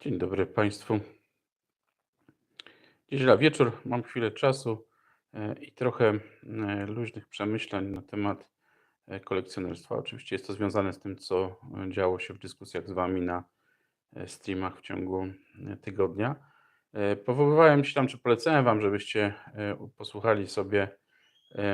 Dzień dobry Państwu. Niedziela wieczór, mam chwilę czasu e, i trochę e, luźnych przemyśleń na temat e, kolekcjonerstwa. Oczywiście jest to związane z tym, co działo się w dyskusjach z Wami na streamach w ciągu tygodnia. Powoływałem się tam, czy polecałem Wam, żebyście posłuchali sobie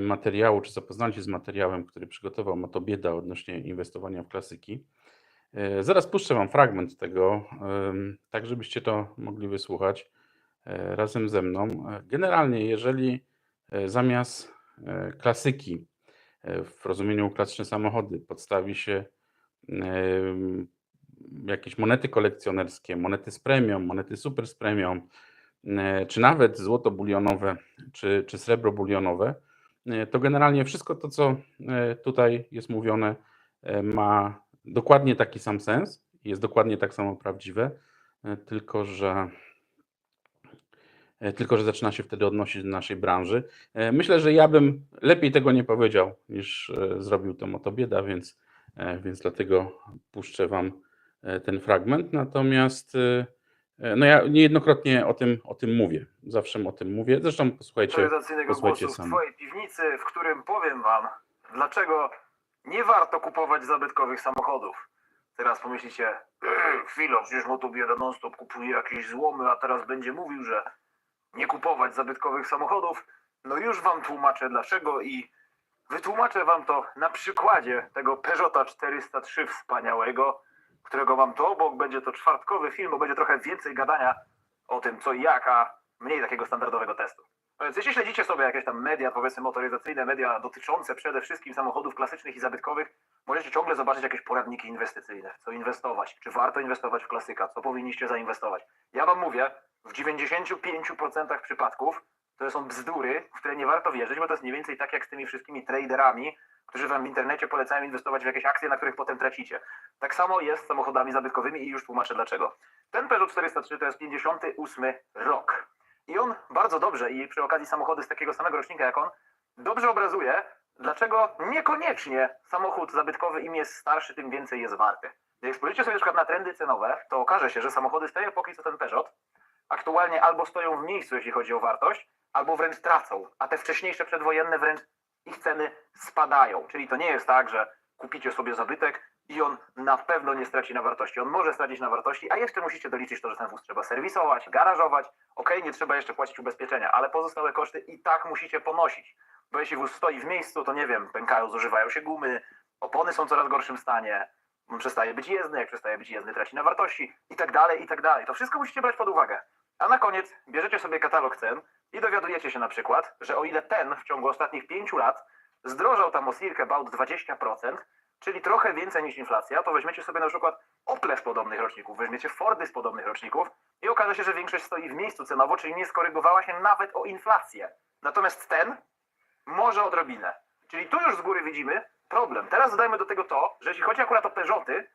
materiału, czy zapoznali się z materiałem, który przygotował Matobieda odnośnie inwestowania w klasyki. E, Zaraz puszczę Wam fragment tego, tak żebyście to mogli wysłuchać e, razem ze mną. E, Generalnie, jeżeli zamiast klasyki w rozumieniu klasyczne samochody podstawi się jakieś monety kolekcjonerskie, monety z premium, monety super z premium, czy nawet złoto bulionowe, czy, czy srebro bulionowe, to generalnie wszystko to, co tutaj jest mówione, ma dokładnie taki sam sens, jest dokładnie tak samo prawdziwe, e, tylko że e, tylko że zaczyna się wtedy odnosić do naszej branży. E, Myślę, że ja bym lepiej tego nie powiedział, niż zrobił to Motobieda, więc, więc dlatego puszczę Wam ten fragment. Natomiast no ja niejednokrotnie o tym, o tym mówię. Zawsze o tym mówię. Zresztą posłuchajcie, posłuchajcie głosu w sami. Twojej piwnicy, w którym powiem Wam, dlaczego nie warto kupować zabytkowych samochodów. Teraz pomyślicie, "Ej, chwila, przecież Motobieda non-stop kupuje jakieś złomy, a teraz będzie mówił, że nie kupować zabytkowych samochodów. No już Wam tłumaczę dlaczego i wytłumaczę Wam to na przykładzie tego Peugeota 403 wspaniałego, którego mam tu obok. Będzie to czwartkowy film, bo będzie trochę więcej gadania o tym co i jak, a mniej takiego standardowego testu. Więc jeśli śledzicie sobie jakieś tam media, powiedzmy motoryzacyjne, media dotyczące przede wszystkim samochodów klasycznych i zabytkowych, możecie ciągle zobaczyć jakieś poradniki inwestycyjne, co inwestować, czy warto inwestować w klasyka, co powinniście zainwestować. Ja wam mówię, w 95% przypadków to są bzdury, w które nie warto wierzyć, bo to jest mniej więcej tak jak z tymi wszystkimi traderami, którzy wam w internecie polecają inwestować w jakieś akcje, na których potem tracicie. Tak samo jest z samochodami zabytkowymi i już tłumaczę dlaczego. Ten Peugeot 403 to jest 58 rok. I on bardzo dobrze, i przy okazji samochody z takiego samego rocznika jak on, dobrze obrazuje, dlaczego niekoniecznie samochód zabytkowy im jest starszy, tym więcej jest warty. Jak spojrzycie sobie na przykład na trendy cenowe, to okaże się, że samochody z tej epoki co ten Peugeot aktualnie albo stoją w miejscu, jeśli chodzi o wartość, albo wręcz tracą, a te wcześniejsze przedwojenne wręcz ich ceny spadają. Czyli to nie jest tak, że kupicie sobie zabytek i on na pewno nie straci na wartości. On może stracić na wartości, a jeszcze musicie doliczyć to, że ten wóz trzeba serwisować, garażować. Okej, nie trzeba jeszcze płacić ubezpieczenia, ale pozostałe koszty i tak musicie ponosić. Bo jeśli wóz stoi w miejscu, to nie wiem, pękają, zużywają się gumy, opony są w coraz gorszym stanie, przestaje być jezdny, jak przestaje być jezdny, traci na wartości i tak dalej, i tak dalej. To wszystko musicie brać pod uwagę. A na koniec bierzecie sobie katalog cen i dowiadujecie się na przykład, że o ile ten w ciągu ostatnich pięciu lat zdrożał tam o circa about 20%, czyli trochę więcej niż inflacja, to weźmiecie sobie na przykład Ople z podobnych roczników, weźmiecie Fordy z podobnych roczników i okaże się, że większość stoi w miejscu cenowo, czyli nie skorygowała się nawet o inflację. Natomiast ten może odrobinę. Czyli tu już z góry widzimy problem. Teraz dodajmy do tego to, że jeśli chodzi akurat o Peugeoty,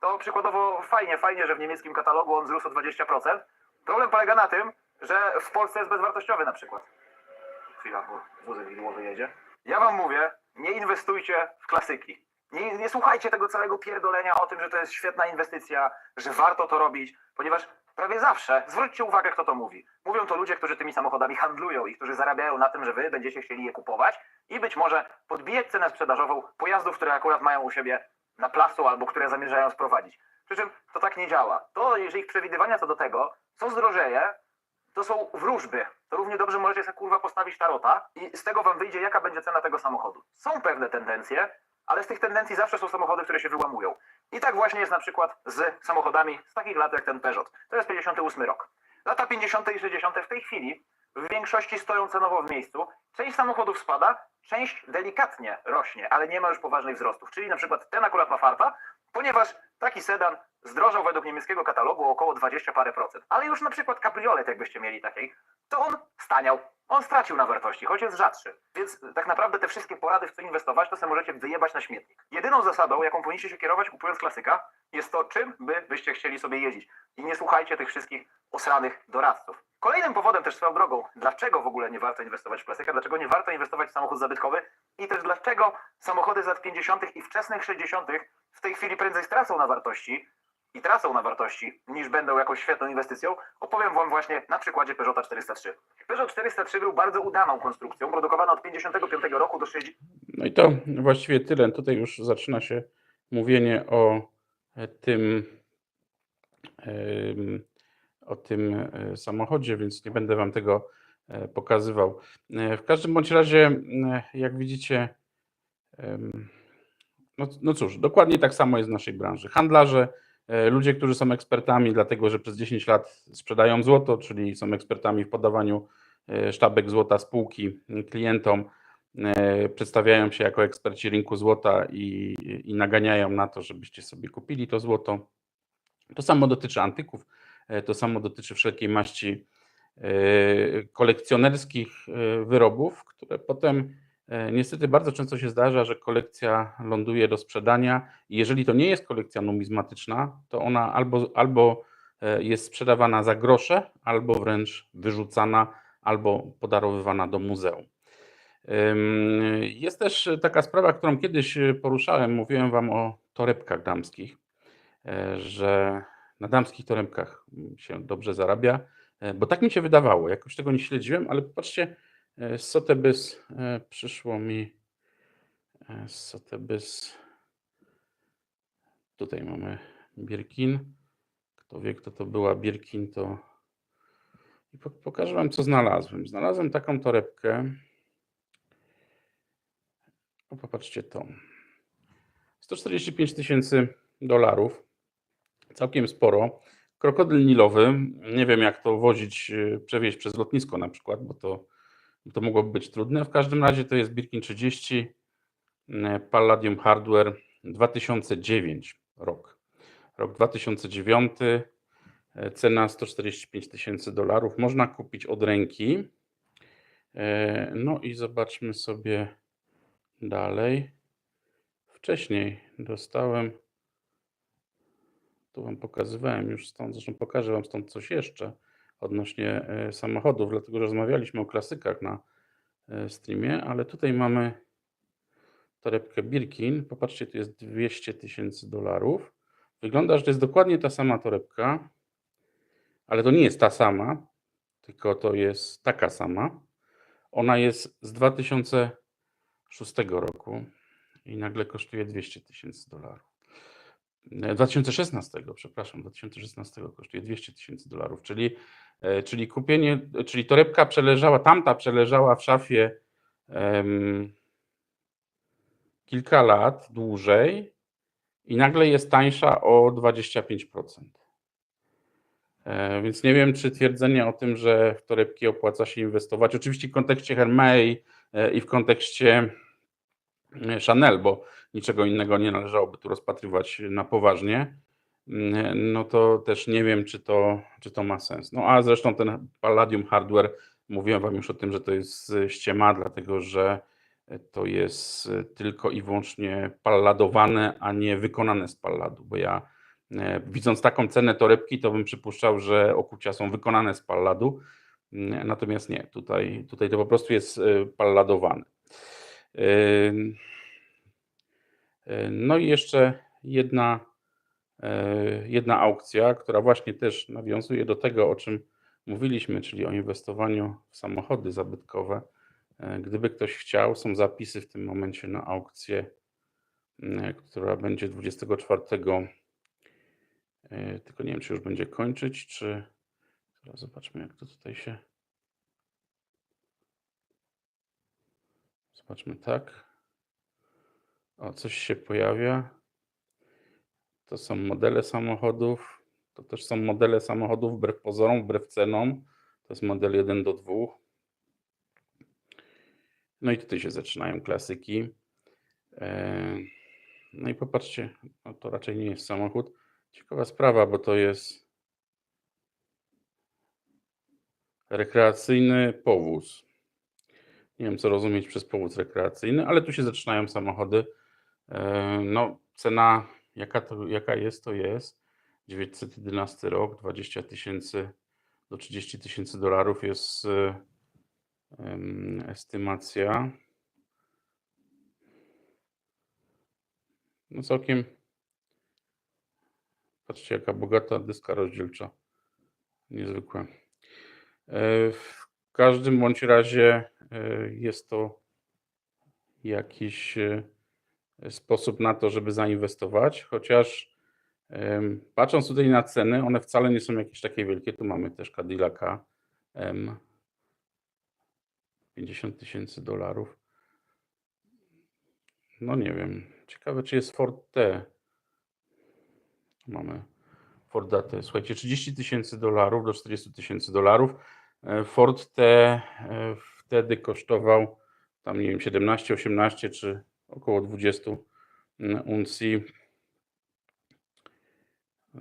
to przykładowo fajnie, fajnie, że w niemieckim katalogu on wzrósł o 20%. Problem polega na tym, że w Polsce jest bezwartościowy na przykład. Chwila, bo wózek widłowy jedzie. Ja wam mówię, nie inwestujcie w klasyki. Nie, nie słuchajcie tego całego pierdolenia o tym, że to jest świetna inwestycja, że warto to robić, ponieważ prawie zawsze, zwróćcie uwagę, kto to mówi. Mówią to ludzie, którzy tymi samochodami handlują i którzy zarabiają na tym, że wy będziecie chcieli je kupować i być może podbijać cenę sprzedażową pojazdów, które akurat mają u siebie na placu albo które zamierzają sprowadzić. Przy czym to tak nie działa. To, jeżeli ich przewidywania co do tego, co zdrożeje, to są wróżby. To równie dobrze możecie sobie kurwa postawić tarota i z tego wam wyjdzie, jaka będzie cena tego samochodu. Są pewne tendencje, ale z tych tendencji zawsze są samochody, które się wyłamują. I tak właśnie jest na przykład z samochodami z takich lat jak ten Peugeot. To jest 58 rok. Lata 50. i 60. w tej chwili w większości stoją cenowo w miejscu. Część samochodów spada, część delikatnie rośnie, ale nie ma już poważnych wzrostów. Czyli na przykład ten akurat ma farta, ponieważ taki sedan zdrożał według niemieckiego katalogu około 20 parę procent. Ale już na przykład kabriolet, jakbyście mieli takiej, to on staniał. On stracił na wartości, choć jest rzadszy. Więc tak naprawdę te wszystkie porady, w co inwestować, to sobie możecie wyjebać na śmietnik. Jedyną zasadą, jaką powinniście się kierować kupując klasyka, jest to, czym by byście chcieli sobie jeździć. I nie słuchajcie tych wszystkich osranych doradców. Kolejnym powodem też swoją drogą, dlaczego w ogóle nie warto inwestować w klasyka, dlaczego nie warto inwestować w samochód zabytkowy i też dlaczego samochody z lat 50. i wczesnych 60. w tej chwili prędzej stracą na wartości, i tracą na wartości, niż będą jakąś świetną inwestycją, opowiem Wam właśnie na przykładzie Peugeota 403. Peugeot 403 był bardzo udaną konstrukcją, produkowana od 55 roku do 60. No i to właściwie tyle. Tutaj już zaczyna się mówienie o e, tym, o tym e, samochodzie, więc nie będę Wam tego e, pokazywał. W każdym bądź razie, jak widzicie, no, no cóż, dokładnie tak samo jest w naszej branży. Handlarze, ludzie, którzy są ekspertami, dlatego że przez 10 lat sprzedają złoto, czyli są ekspertami w podawaniu e, sztabek złota spółki klientom, e, przedstawiają się jako eksperci rynku złota i, i naganiają na to, żebyście sobie kupili to złoto. To samo dotyczy antyków, e, to samo dotyczy wszelkiej maści e, kolekcjonerskich e, wyrobów, które potem e, niestety bardzo często się zdarza, że kolekcja ląduje do sprzedania i jeżeli to nie jest kolekcja numizmatyczna, to ona albo, albo e, jest sprzedawana za grosze, albo wręcz wyrzucana, albo podarowywana do muzeum. Jest też taka sprawa, którą kiedyś poruszałem, mówiłem Wam o torebkach damskich, e, że na damskich torebkach się dobrze zarabia, e, bo tak mi się wydawało, jakoś tego nie śledziłem, ale popatrzcie, e, z Sotheby's e, przyszło mi e, z Sotheby's, tutaj mamy Birkin, kto wie kto to była Birkin, to i po- pokażę Wam co znalazłem. Znalazłem taką torebkę, o, popatrzcie to. 145 tysięcy dolarów. Całkiem sporo. Krokodyl nilowy. Nie wiem, jak to wozić, przewieźć przez lotnisko na przykład, bo to, to mogłoby być trudne. W każdym razie to jest Birkin 30 yy, Palladium Hardware 2009 rok. Rok 2009. yy, Cena 145 tysięcy dolarów. Można kupić od ręki. Yy, No i zobaczmy sobie Dalej. Wcześniej dostałem, tu Wam pokazywałem już stąd, zresztą pokażę Wam stąd coś jeszcze odnośnie e, samochodów, dlatego że rozmawialiśmy o klasykach na e, streamie, ale tutaj mamy torebkę Birkin. Popatrzcie, tu jest 200 tysięcy dolarów. Wygląda, że to jest dokładnie ta sama torebka, ale to nie jest ta sama, tylko to jest taka sama. Ona jest z 2006 roku i nagle kosztuje 200 tysięcy dolarów. E, 2016, przepraszam, 2016 kosztuje 200 tysięcy dolarów, czyli, e, czyli kupienie, czyli torebka przeleżała, tamta przeleżała w szafie em, kilka lat dłużej i nagle jest tańsza o 25%. E, Więc nie wiem, czy twierdzenie o tym, że w torebki opłaca się inwestować, oczywiście w kontekście Hermei e, i w kontekście e, Chanel, bo niczego innego nie należałoby tu rozpatrywać na poważnie, mm, no to też nie wiem, czy to, czy to ma sens. No a zresztą ten Palladium Hardware, mówiłem Wam już o tym, że to jest ściema, dlatego że to jest tylko i wyłącznie palladowane, a nie wykonane z palladu, bo ja e, widząc taką cenę torebki, to bym przypuszczał, że okucia są wykonane z palladu, natomiast nie, tutaj, tutaj to po prostu jest e, palladowane. No i jeszcze jedna, e, jedna aukcja, która właśnie też nawiązuje do tego, o czym mówiliśmy, czyli o inwestowaniu w samochody zabytkowe. E, Gdyby ktoś chciał, są zapisy w tym momencie na aukcję, która będzie 24. e, Tylko nie wiem, czy już będzie kończyć, czy. Teraz zobaczmy, jak to tutaj się. Zobaczmy tak. O, coś się pojawia. To są modele samochodów. To też są modele samochodów wbrew pozorom, wbrew cenom. To jest model 1 do 2. No i tutaj się zaczynają klasyki. E, No i popatrzcie, no to raczej nie jest samochód. Ciekawa sprawa, bo to jest rekreacyjny powóz. Nie wiem, co rozumieć przez powóz rekreacyjny, ale tu się zaczynają samochody. E, No, cena, jaka, to, jaka jest, to jest. 911 rok, 20 tysięcy do 30 tysięcy dolarów jest e, estymacja. No całkiem, Patrzcie, jaka bogata deska rozdzielcza. Niezwykłe. E, W każdym bądź razie jest to jakiś sposób na to, żeby zainwestować, chociaż patrząc tutaj na ceny, one wcale nie są jakieś takie wielkie. Tu mamy też Cadillaca M. 50 tysięcy dolarów. No nie wiem. Ciekawe, czy jest Ford T. Mamy Forda T. Słuchajcie, 30 tysięcy dolarów do 40 tysięcy dolarów. E, Ford T e, wtedy kosztował tam, nie wiem, 17, 18 czy około 20 uncji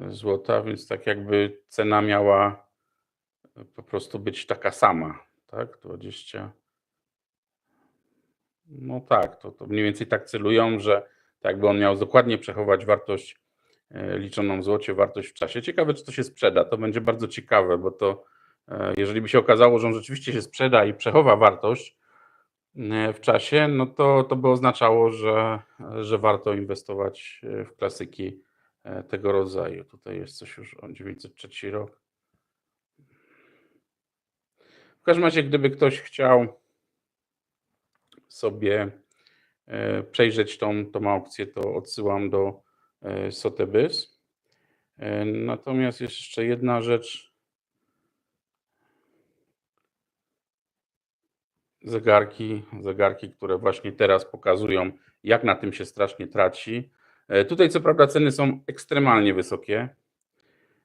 złota, więc tak jakby cena miała po prostu być taka sama, tak? 20. No tak, to, to mniej więcej tak celują, że tak jakby on miał dokładnie przechować wartość e, liczoną w złocie, wartość w czasie. Ciekawe, czy to się sprzeda. To będzie bardzo ciekawe, bo to e, jeżeli by się okazało, że on rzeczywiście się sprzeda i przechowa wartość e, w czasie, no to, to by oznaczało, że, że warto inwestować e, w klasyki e, tego rodzaju. Tutaj jest coś już o 903 rok. W każdym razie, gdyby ktoś chciał sobie e, przejrzeć tą, tą aukcję, to odsyłam do e, Sotheby's. E, Natomiast jeszcze jedna rzecz. Zegarki, zegarki, które właśnie teraz pokazują, jak na tym się strasznie traci. E, Tutaj co prawda ceny są ekstremalnie wysokie.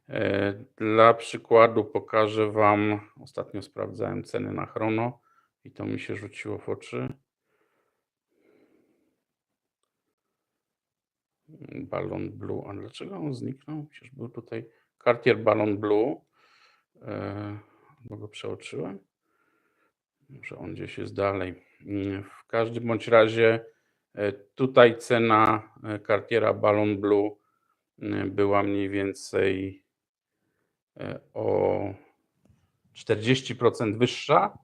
E, Dla przykładu pokażę Wam, ostatnio sprawdzałem ceny na chrono i to mi się rzuciło w oczy. Balon Blue, a dlaczego on zniknął? Przecież był tutaj Cartier Balon Blue. E, Bo go przeoczyłem. Może on gdzieś jest dalej. Mm, W każdym bądź razie e, tutaj cena e, Cartiera Balon Blue e, była mniej więcej e, o 40% wyższa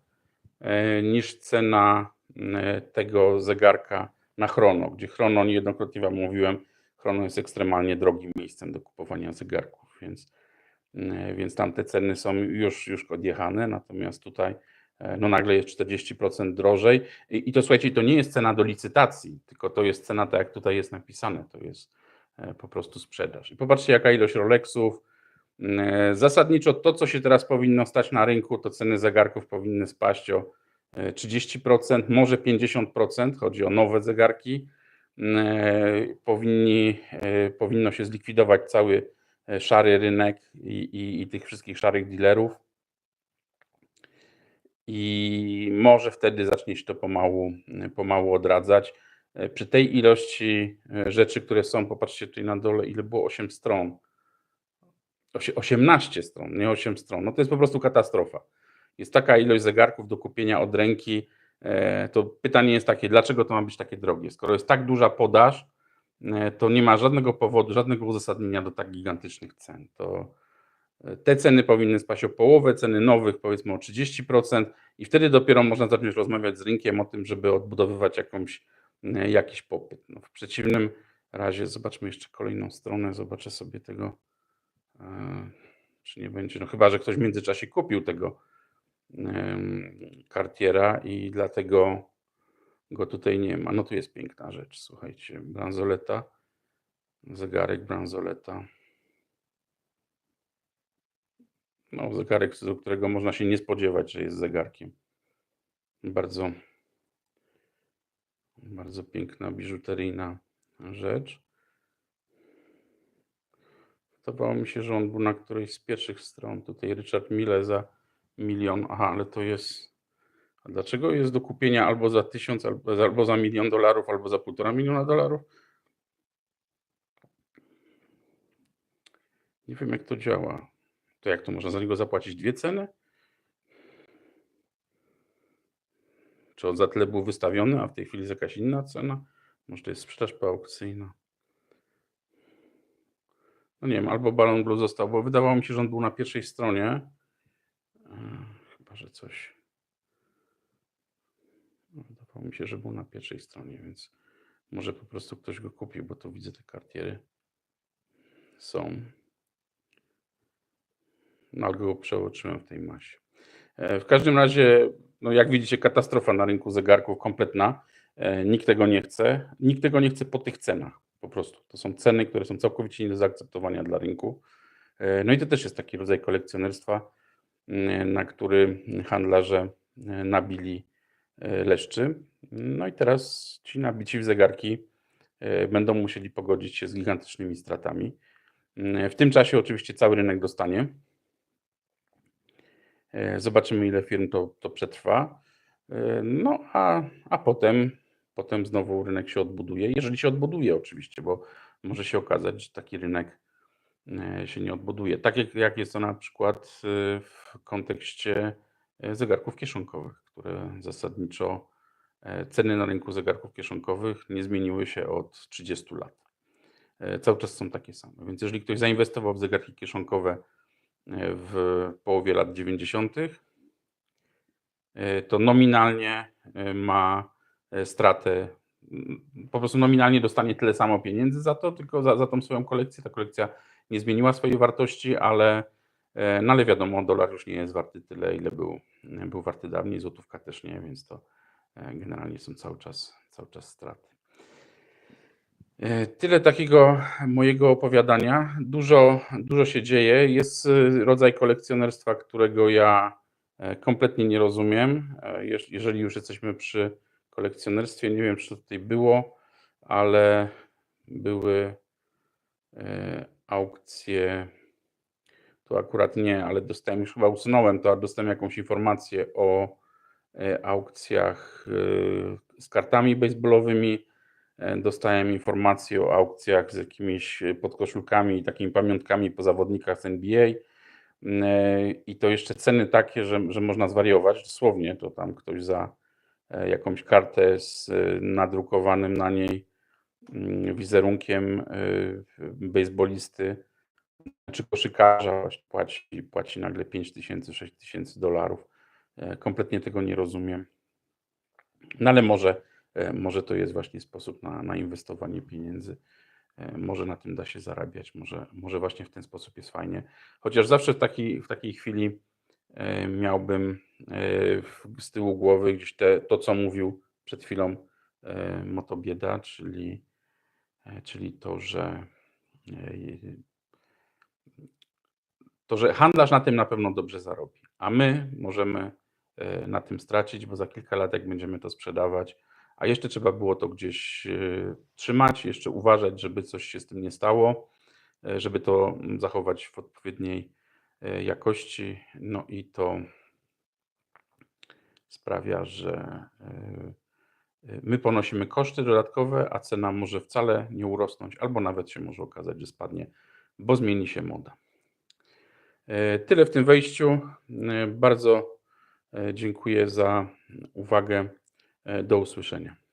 e, niż cena e, tego zegarka na chrono, gdzie chrono niejednokrotnie Wam mówiłem, chrono jest ekstremalnie drogim miejscem do kupowania zegarków, więc, e, więc tam te ceny są już, już odjechane, natomiast tutaj e, no nagle jest 40% drożej I, i to słuchajcie, to nie jest cena do licytacji, tylko to jest cena tak jak tutaj jest napisane, to jest e, po prostu sprzedaż. I popatrzcie jaka ilość Rolexów, E, Zasadniczo to, co się teraz powinno stać na rynku, to ceny zegarków powinny spaść o e, 30%, może 50%. Chodzi o nowe zegarki. E, Powinni, e, powinno się zlikwidować cały e, szary rynek i, i, i tych wszystkich szarych dealerów. I może wtedy zacznie się to pomału, pomału odradzać. Przy tej ilości e, rzeczy, które są, popatrzcie tutaj na dole, ile było 8 stron. Osie- 18 stron, nie 8 stron. No to jest po prostu katastrofa. Jest taka ilość zegarków do kupienia od ręki. e, To pytanie jest takie, dlaczego to ma być takie drogie? Skoro jest tak duża podaż, e, to nie ma żadnego powodu, żadnego uzasadnienia do tak gigantycznych cen. To te ceny powinny spaść o połowę, ceny nowych powiedzmy o 30% i wtedy dopiero można zacząć rozmawiać z rynkiem o tym, żeby odbudowywać jakąś, e, jakiś popyt. No w przeciwnym razie, zobaczmy jeszcze kolejną stronę, zobaczę sobie tego. E, Czy nie będzie? No chyba, że ktoś w międzyczasie kupił tego em, Cartiera i dlatego go tutaj nie ma. No tu jest piękna rzecz, słuchajcie, bransoleta, zegarek bransoleta. No zegarek, do którego można się nie spodziewać, że jest zegarkiem. Bardzo, bardzo piękna, biżuteryjna rzecz. Wydawało mi się, że on był na którejś z pierwszych stron. Tutaj Richard Mille za milion. Aha, ale to jest. A dlaczego jest do kupienia albo za tysiąc, albo, albo za milion dolarów, albo za półtora miliona dolarów? Nie wiem, jak to działa. To jak to można za niego zapłacić dwie ceny? Czy on za tyle był wystawiony, a w tej chwili jest jakaś inna cena? Może to jest sprzedaż poaukcyjna? No nie wiem, albo Balon Blue został, bo wydawało mi się, że on był na pierwszej stronie. E, Chyba, że coś. No, Wydawało mi się, że był na pierwszej stronie, więc może po prostu ktoś go kupił, bo tu widzę te kartiery są. No, ale go przeoczyłem w tej masie. E, W każdym razie, no jak widzicie, katastrofa na rynku zegarków kompletna. E, Nikt tego nie chce. Nikt tego nie chce po tych cenach. Po prostu. To są ceny, które są całkowicie nie do zaakceptowania dla rynku. E, No i to też jest taki rodzaj kolekcjonerstwa, na który handlarze nabili leszczy. No i teraz ci nabici w zegarki będą musieli pogodzić się z gigantycznymi stratami. W tym czasie oczywiście cały rynek dostanie. E, Zobaczymy, ile firm to, to przetrwa. E, No a, a potem, potem znowu rynek się odbuduje. Jeżeli się odbuduje, oczywiście, bo może się okazać, że taki rynek e, się nie odbuduje. Tak jak, jak jest to na przykład w kontekście zegarków kieszonkowych, które zasadniczo ceny na rynku zegarków kieszonkowych nie zmieniły się od 30 lat. Cały czas są takie same. Więc jeżeli ktoś zainwestował w zegarki kieszonkowe w połowie lat 90., e, to nominalnie e, ma e, stratę, po prostu nominalnie dostanie tyle samo pieniędzy za to, tylko za, za tą swoją kolekcję. Ta kolekcja nie zmieniła swojej wartości, ale, no ale wiadomo, dolar już nie jest warty tyle, ile był, był warty dawniej, złotówka też nie, więc to generalnie są cały czas, cały czas straty. E, Tyle takiego mojego opowiadania. Dużo, dużo się dzieje. Jest e, rodzaj kolekcjonerstwa, którego ja e, kompletnie nie rozumiem. Jeż- Jeżeli już jesteśmy przy kolekcjonerstwie, nie wiem, czy to tutaj było, ale były aukcje. Tu akurat nie, ale dostałem już chyba usunąłem to, a dostałem jakąś informację o aukcjach z kartami baseballowymi. E, Dostałem informację o aukcjach z jakimiś e, podkoszulkami i takimi pamiątkami po zawodnikach z NBA. E, I to jeszcze ceny takie, że, że można zwariować dosłownie. To tam ktoś za jakąś kartę z nadrukowanym na niej mm, wizerunkiem baseballisty czy koszykarza płaci, płaci nagle 5 tysięcy, 6 tysięcy dolarów. Kompletnie tego nie rozumiem. No ale może, może to jest właśnie sposób na, na inwestowanie pieniędzy. E, Może na tym da się zarabiać, może, może właśnie w ten sposób jest fajnie. Chociaż zawsze w takiej, w takiej chwili e, miałbym e, z tyłu głowy gdzieś te, to, co mówił przed chwilą e, Motobieda, czyli, e, czyli to, że e, to, że handlarz na tym na pewno dobrze zarobi, a my możemy e, na tym stracić, bo za kilka lat, jak będziemy to sprzedawać, a jeszcze trzeba było to gdzieś e, trzymać, jeszcze uważać, żeby coś się z tym nie stało, e, żeby to mm, zachować w odpowiedniej e, jakości. No i to sprawia, że my ponosimy koszty dodatkowe, a cena może wcale nie urosnąć, albo nawet się może okazać, że spadnie, bo zmieni się moda. Tyle w tym wejściu. Bardzo dziękuję za uwagę. E, Do usłyszenia.